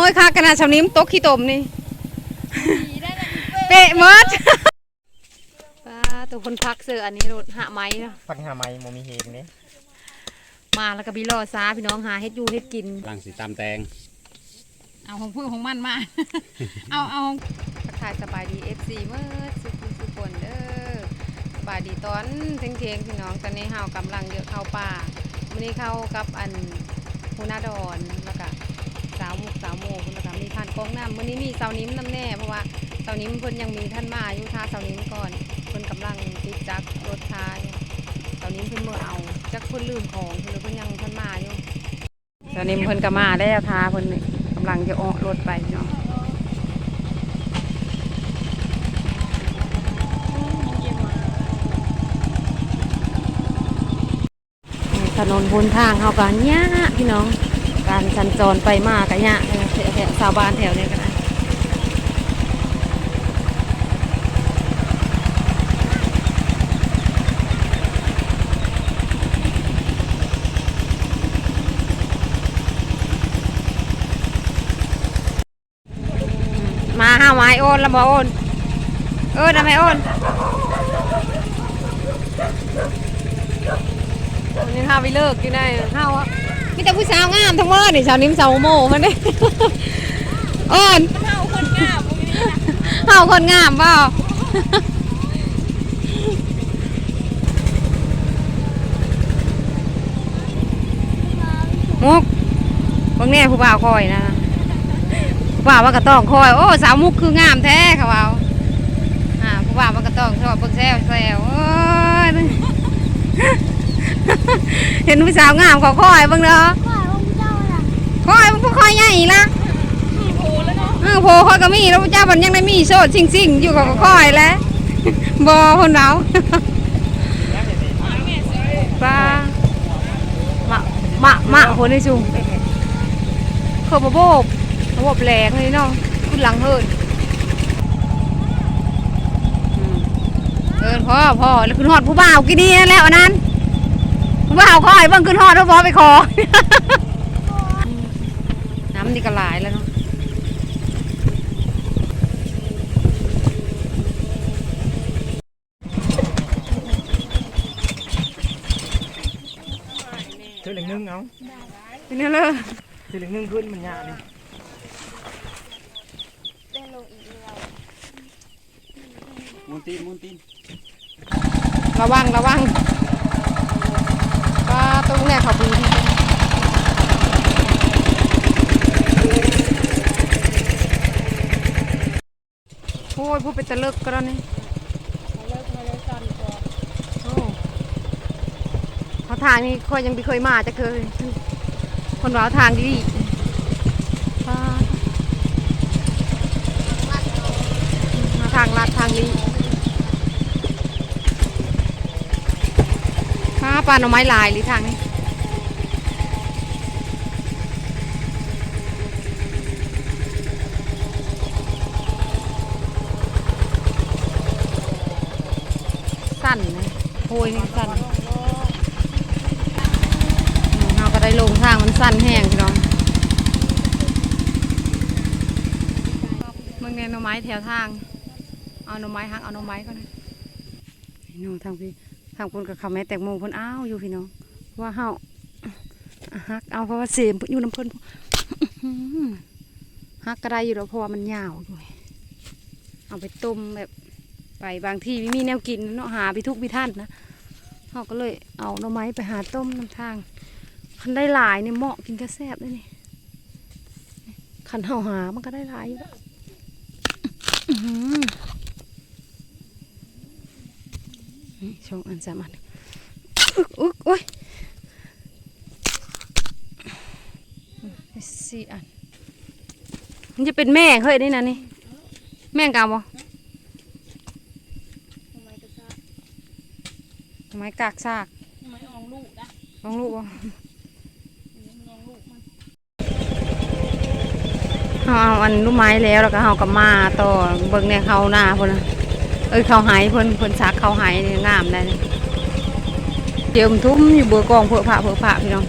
ม้ยคักขนาดชาวนิ้มตกขี้ตมนี่เปะหมดป้าตัวคนพักเสืออันนี้รถหาไม้เนาะฟันหาไม้โมมีเฮงเนี่ยมาแล้วก็บีรอซาพี่น้องหาเฮ็ดอยู่เฮ็ดกินลังสีตามแตงเอาของพึ่งของมันมา เอาเอาทักทายสบายดี FC เมื่อสุขสุขคนเด้อสบายดีตอนเที่ยงๆพี่น้องตอนนี้เฮากำลังเยอะเข้าป่ามื้อนี้เข้ากับอันฮูนาดอนแล้วก็สาวมุกสาวโมคุณแล้วก็มีท่านกองน้ำมื้อนี้มีสาวนิ้มน้ำแน่เพราะว่าสาวนิ้มเพิ่นยังมีท่านมาอยู่ท่าสาวนิ้มก่อนเพิ่นกำลังติดจักรรถท้ายสาวนิ้มเพิ่นเมื่อเอาจักเพิ่นลืมของเพิ่นเพิ่นยังท่านมาอยู่ตอนนี้มเพิ่นก็มาแล้วทาเพิ่นนี่กำลังจะออกรถไปเนาะถนนบนทางเฮากันยะพี่น้อง การสัญจรไปมากันยะแถวแถวชาวบ้านแถวนี้ก็ได้มาห้าไม้โอนแล้วบ่โอนเออทำไมโอนวันนี้ห้าไปเลิกอยู่ได้ห้าอะ มีแต่ผู้สาวงามทั้งหมดนี่ชาวนิ้มสาวโมมันนี่โอนเฮาคนงามเฮาคนงามเปล่ามุกบางแน่ผู้บ่าวคอยนะผู้บ่าวว่าก็ต้องคอย โอ้สาวมุกคืองามแท้เขาเอาอ่าผู้บ่าวว่าก็ต้องชอบเบิ่งแซวแซวโอ้ย เห็นผู้สาวงามเขาคอยเบิ่งเด้อคอยมันบ่คอยใหญ่ละเออโพคอยก็มีแล้วพระเจ้ามันยังได้มีโซดซิ่งซิ่งๆอยู่กับก็คอยแหล้วบอคนเราปลามะมะมะคนในจุงเขาบโบบระบบแรงเลยเนาะขึ้นหลังเฮินอืมเอินพ่อพ่อแล้วขึ้นหอดผู้บ่าวกินนี่แล้วอัน นั้นผู้บ่าวคอยเบิ่งขึ้นหอดแล้วพอไปขอน้ำนี่ก็หลายแล้วเนาะเธอเหลืองนึ่งเอาเป็นไงเลยเธอเหลืองนึ่งขึ้นมันยากเลยมุนตีนมุนตีนระวังระวัง ปลาตรงเนี่ยเขาปูที่โอ้ยพูดไปตะเลิกก็แล้วนี่เขาทางนี้คอยยังไม่เคยมาจะเคย คนว่าทางดีปลามาทางลัดทางนี้ ปลาปลาหน่อไม้ลายหรือทางนี้สั้นนะโอยนี่สั้นเราก็ได้ลงทางมันสั้นแห้งพี่น้องเมืองเนี่ยหน่อไม้แถวทาง เอาหน่อไม้หักเอาหน่อไม้ก็นะนี่หนูทางพี่างคนกับเขาแม่แตงโมพิ่นอ้าวอยู่พี่น้องว่าเฮาฮักเอาเพราะว่าเสียมอยู่น้ำเพิ่นฮักก็ไดอยู่แล้วเพราะว่ามันยาวอยู่เอาไปต้มแบบไปบางที่ไม่มีแนวกินเนาะหาไปทุกพิท่านนะเฮาก็เลยเอาหน่อไม้ไปหาต้มน้ำทางคันได้หลายเนี่ยเหมาะกินกระแซบเลยนี่คันเฮาหามันก็ได้หลายอยู่แล้วอื้อหือนี่ ช่องอันสามอันอึกอึกโอ้ยสี่อันมันจะเป็นแม่งเฮ้ยนี่นะนี่ แม่งกาวบ่ทำไมกากซากทำไมอองลูกนะอองลูกบ่เอาเอาอันลูกไม้แล้วแล้วก็เอากับมาต่อเบิ่งเนี่ยเขาหน้าพุ่นนะ เอ้เขาหายเพิ่นเพิ่นซักเขาหายนี่งามได้เลยเจิมทุ่มอยู่เบือกองเพื่อผ่าเพื่อผ่าพี่น้อง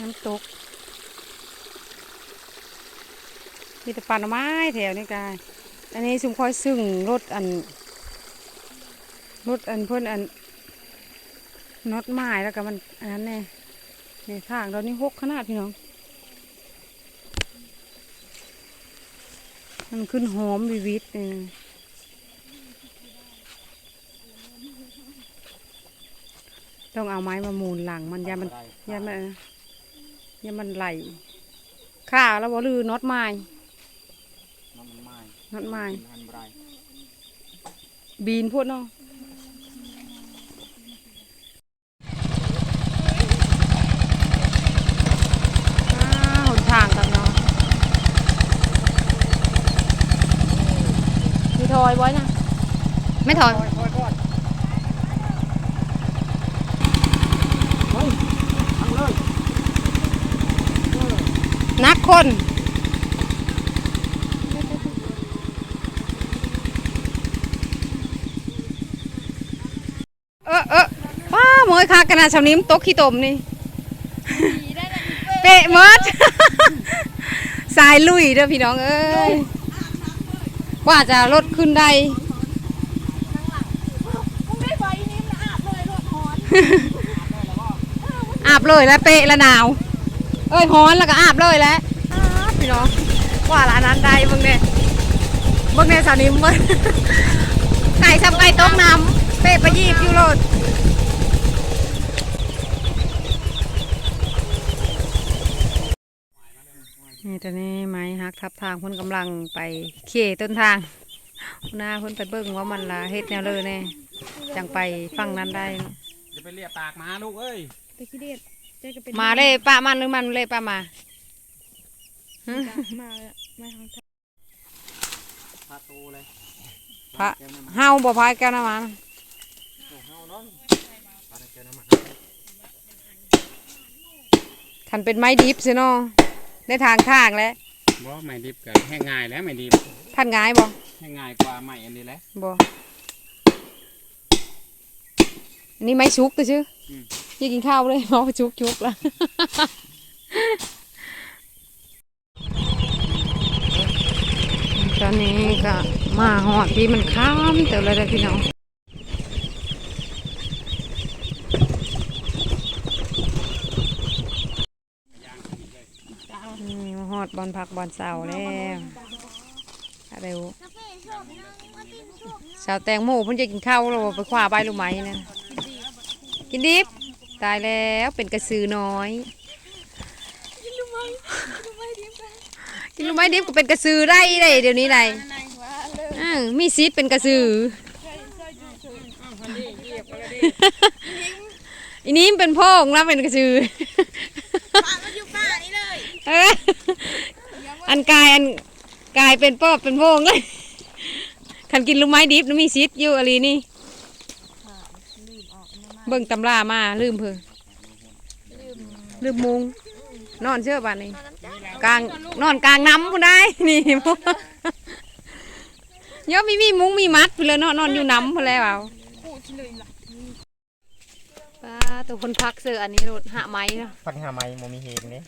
น้ำตกมีแต่ปลานไม้แถวนี้กายอันนี้ซุมคอยซึ่งรถอันรถอันเพิ่อนอันน็อตไม้แล้วก็มันอันนั้นแน่ในทางเรานี่หกขนาดพี่น้อง มันขึ้นหอมวิวิตนี่ต้องเอาไม้มามูลหลังมันอยามันอยามันอยามันไหลข้าแล้วบ่ลือน็อตไม้น้ำมันไม้น็อตไม้หันบรายบีนพวกเนาะอ้าวหนทางกันเนาะมีถอยไว้นะ ไม่ถอยค่อยค่อยค่อยเฮ้ยทำเลยนักคนเออเออป้าหมอยคากระนาดชาวนิ้มตกขี้ตมนี่เปะหมดสายลุยเด้อพี่น้องเอ้ยกว่าจะลดขึ้นได้ อาบเลยแล้วเปะแล้วหนาว เอ้ยฮ้อนแล้วก็อาบเลยแล้วอ้าวพี่น้องว่าละอันนั้นได้เบิ่งเนี่ยเบิ่งเนี่ยสาวนิ้มเบิ่งไก่ซ้ำไก่ต้มน้ำเปะไปยีบอยู่โลดนี่ตอนนี้ไม้ฮักทับทางพิ่นกำลังไปเขี่ต้นทางหน้าพิ่นไปเบิ่งว่ามันละเฮ็ดแนวเลยแน่จังไปฟังนั้นได้เนาะ ไปเรียกปากมาลูกเอ้ยไปขี้เดียดเจ๊ก็เป็นมาเลยป้ามันหรือมันเลยป้ามาฮะจ้ะมาเลยอะมาทางทางพาตูเลยพระเจ้าน้ำมันเฮาบ่พายแก้วน้ำมันโอ้เฮาเนาะพาเจ้าน้ำมันคันเป็นไม้ดิบซิเนาะได้ทางทางแล้วบ่ไม่ดิบก็แห้งง่ายแล้วไม่ดิบท่านง่ายบ่แห้งง่ายกว่าไม่อันนี้แหละบ่อั นนี้ไม้ชุกตัวชื่ออมยี่กินข้าวเลยเอาชุกชุกละตอนนี้ก็มาหอดที่มันข้ามเต่เลยนะพี่น้องนี่มาหอดบอลผักบอลเสาแล้วเร็วสาวแตงโมเพิ่นจะกินข้าวแล้วบ่ไปคว้าใบลูกไม้นะ กินดิบตายแล้วเป็นกระสือน้อยกินลูกไม้ดิบก็เป็นกระสือได้ได้เดี๋ยวนี้ได้ในว่าเลยอ้าวมีซีดเป็นกระสืออีนี้มันเป็นพ่อของเราเป็นกระสือป่ามันอยู่ป่านี่เลยเอออันกายอันกายเป็นปอบเป็นโพงเลยคันกินลูกไม้ดิบแล้วมีซีดอยู่อะไรนี่ เบิ่งตำรามาลืมเพิ่งลืมมุง นอนเชื่อบ้านนี้กลางนอนกลางน้ำพุ่นได้นี่พวกเยอะมีมีมุ้งมีมัดพุ่นเลยเนาะนอนอยู่น้ำพุ่นแล้วเอาพูดเลยล่ะป้าตัวคนพักเสืออันนี้รถหาไม้เนาะพันหาไม้บ่มีเฮงเด้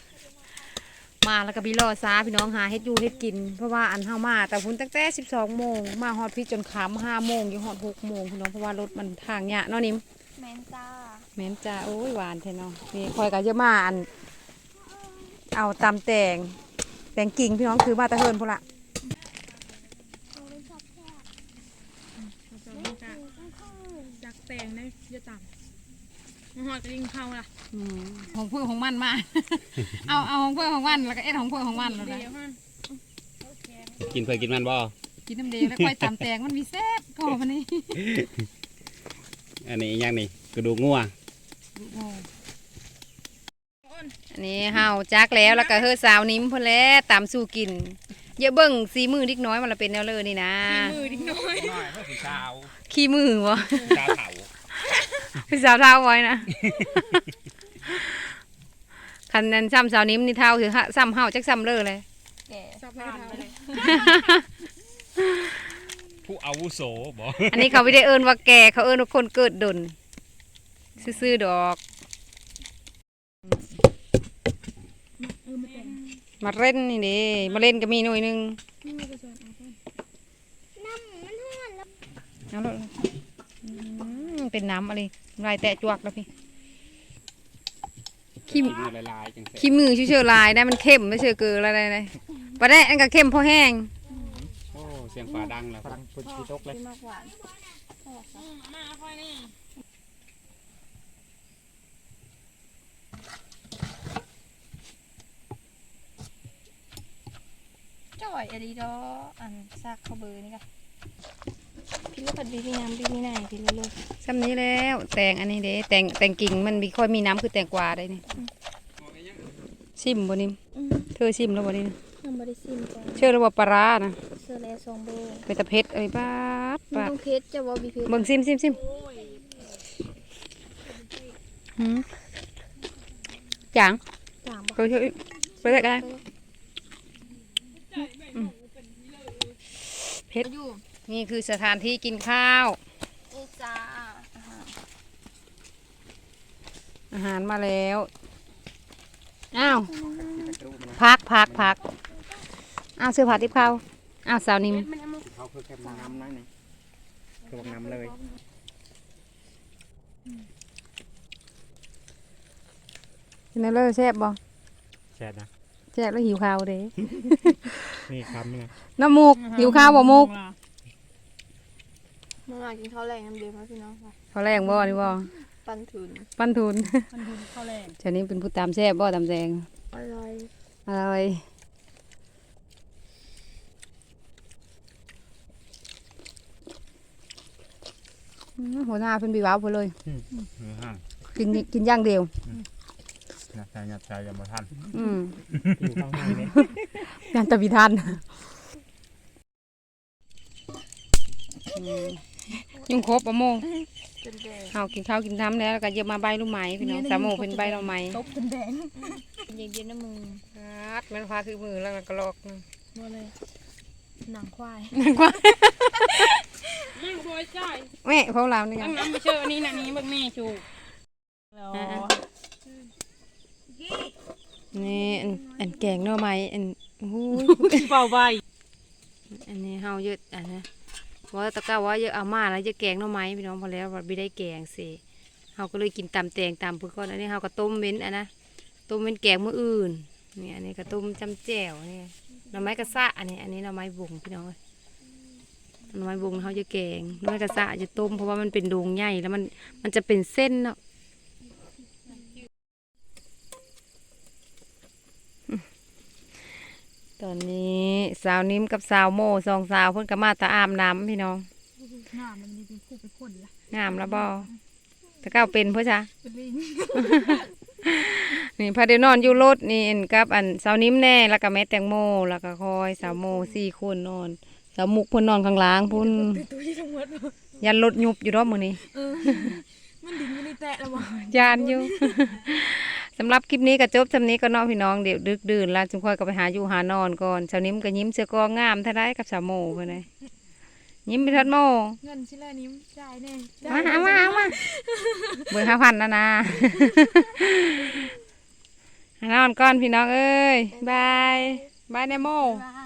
มาแล้วก็บีรอซาพี่น้องหาเฮ็ดอยู่เฮ็ดกิน เพราะว่าอันเฮามาแต่พุ่นตั้งแต่สิบสองโมงมาฮอดพี่จนค่ำห้าโมงอยู่ฮอดหกโมงพี่น้องเพราะว่ารถมันทางยะเนาะนิ่มแมนจ้าแม่นจ้าโอ้ยหวานแท้เนาะนี่คอยก็จะมาอัน เอาตำแตงแตงกิ่งพี่น้องคือมาแตะเฮินพุ่นละจากแตงได้เยอะต่ำหอดกระดิ่งเข้าล่ะของเพื่อของมันมา เอาเอาของเพื่อของมันแล้วก็เอ็ดของเพื่อของมันแล้วเดี๋ยวฮะกินเพื่อกินมันบ่กินน้ำเดงแล้วค่อยตำแตงมันมีแซ่บก็มันนี่ อันนี้อีกอย่างนี่กระดูกงัวอันนี้เฮาจักแล้วแล้วก็เฮือสาวนิ้มพุ่นแล้วตามสู่กินเยอะเบิ่งสีมือดิกน้อยมันละเป็นแนวเลยนี่นะมือดิ้งน้อยน้อยเพื่อสีขาวขี้มือวะขาวเถาพี่สาวเท้าไว้นะคันนั้นซ้ำสาวนิ้มนี่เท้าคือฮะซ้ำเฮาจักซ้ำเลยเลยแก่สับผ่านไปเลย ผู้อาวุโสบ่อันนี้เขาไม่ได้เอิ้นว่าแก่เขาเอิ้นว่าคนเกิดดนซื่อๆดอก มาเล่นนี่เด้มาเล่นก็มีหน่วยหนึงนี่มันจะสอนเอาไปน้ำมันห้อนแล้วเอาละอืมเป็นน้ำอะไรลายแตะจวกแล้วพี่ขี้กินละลายจังแซ่บขี้มือชื่อๆลายได้มันเข้มไม่เชื่อเกลืออะไรเลยปลาแดะอันก็เข้มพอแห้งโอ้เสียงฟ้าดังแล้วพลังปืนชีตกเลยมากหวานมาค่อยนี่จ่อยอะดีดออันซากข้าวเบอร์นี่ค่ะพี่ลูกผัดบีพี่น้ำบีพี่นายพี่ลูกซ้ำนี้แล้วแตงอันนี้เด้แตงแตงกิ่งมันมีค่อยมีน้ำคือแตงกวาได้นี่ชิมบ่นิ่มเธอชิมแล้วบ่นี่นะน้ำบริซิมจ้ะเชื่อแล้วว่าปลาร้านะ เซอร์แลซองเบอร์เป็นตะเพชรอะไรปาดมันปาดต้องเพชรจะว่าบีเพชรเบิ่งซิมซิมซิมหืมจางจางไปเถอะไปเลยกันเพชรอยู่นี่คือสถานที่กินข้าว นี่จ้าอาหารมาแล้ว อ้าว พักพักพักอ้าวเสื้อผ้าทิพย์เขา อ้าวสาวนิมเขาคือแค่มองน้ำนั่นนี่คือมองน้ำเลยกินแล้วเลยแซ่บบ่แช่นะแซ่บแล้วหิวข้าวเด้นี่คำนี่น้ำมูกหิวข้าวบ่มูกเมื่อวานกินข้าวแรงน้ำเดือดมาพี่น้องค่ะเขาแรงบ่นี่บ่ปันถุนปั้นทุนมันดูเข้าแรง เช้านี้เป็นผู้ตามแซ่บบ่ตามแดงอร่อย อะไร หัวหน้าเพิ่นบีว้าวเพิ่นเลยเนื้อห้างกินกินอย่างเดียวหนักใจหนักใจยังมาทันอืมอยู่ข้างในนี่งานตะพิทันยุ่งครบปะโมงจนแดงเฮากินข้าวกินน้ำแล้วแล้วก็เยอะมาใบลูกไม้พี่น้องสามโมงเป็นใบลูกไม้ตบเป็นแดงเย็นๆนะมึงฮัดมันพาคือมือแล้วก็ลอกนะมาเลยหนังควายนั่นกว่า นั่งบอยจ่ายแม่พวกเรานี่ไงนั่งน้ำไปเชื่ออันนี้นะนี้เบิ่งแม่จูแล้วนี่อันอันแกงหน่อไม้อันโอ้ยเป่าใบอันนี้เฮาเยอะอันนะว่าตะก้าว่าเยอะเอามาแล้วจะแกงหน่อไม้พี่น้องพอแล้วว่าไม่ได้แกงสิเฮาก็เลยกินตำแตงตำเพื่อก่อนอันนี้เฮาก็ต้มเว้นอันนะต้มเว้นแกงมื้ออื่นนี่อันนี้ก็ต้มจำแจ่วนี่หน่อไม้กระซะอันนี้อันนี้หน่อไม้บุงพี่น้องเอ้ย หน่อไม้บุงเขาจะแกงหน่อไม้กระซะจะต้มเพราะว่ามันเป็นโดงใหญ่แล้วมันมันจะเป็นเส้นเนาะตอนนี้สาวนิ่มกับสาวโมสองสาวเพิ่นก็มาตาอามน้ำพี่น้องหน้ามันมีเป็นคู่เป็นคนละงามแล้วบ่ตะเก้าเป็นเพื่อจ้ะเป็นลิงนี่พาเดนอนอยู่รถนี่เอ็นกับอันสาวนิ่มแน่แล้วก็แม่แตงโมแล้วก็คอยสาวโมสี่คนนอน สาวมุกเพิ่นนอนข้างล่างพุ่นตุ้ยทั้งหมดยันรถยุบอยู่รอบมือนี้มันดิ่งอยู่ในแตะแล้วบ่ยานอยู่สำหรับคลิปนี้ก็จบสำนี้ก็เนอพี่น้องเดี๋ยวดึกดื่นแล้วจุงค่อยก็ไปหาอยู่หานอนก่อนสาวนิ่มก็ยิ้มเสือกองามท่าได้กับสาวโมเพิ่นเลยยิ้มไปทัดโมเงินชิ้นละนิ้มจ่ายแน่มาเอามาเอามาเบอร์ห้าพันนะนะหานอนก่อนพี่น้องเอ้ยบายบายเนโมบาย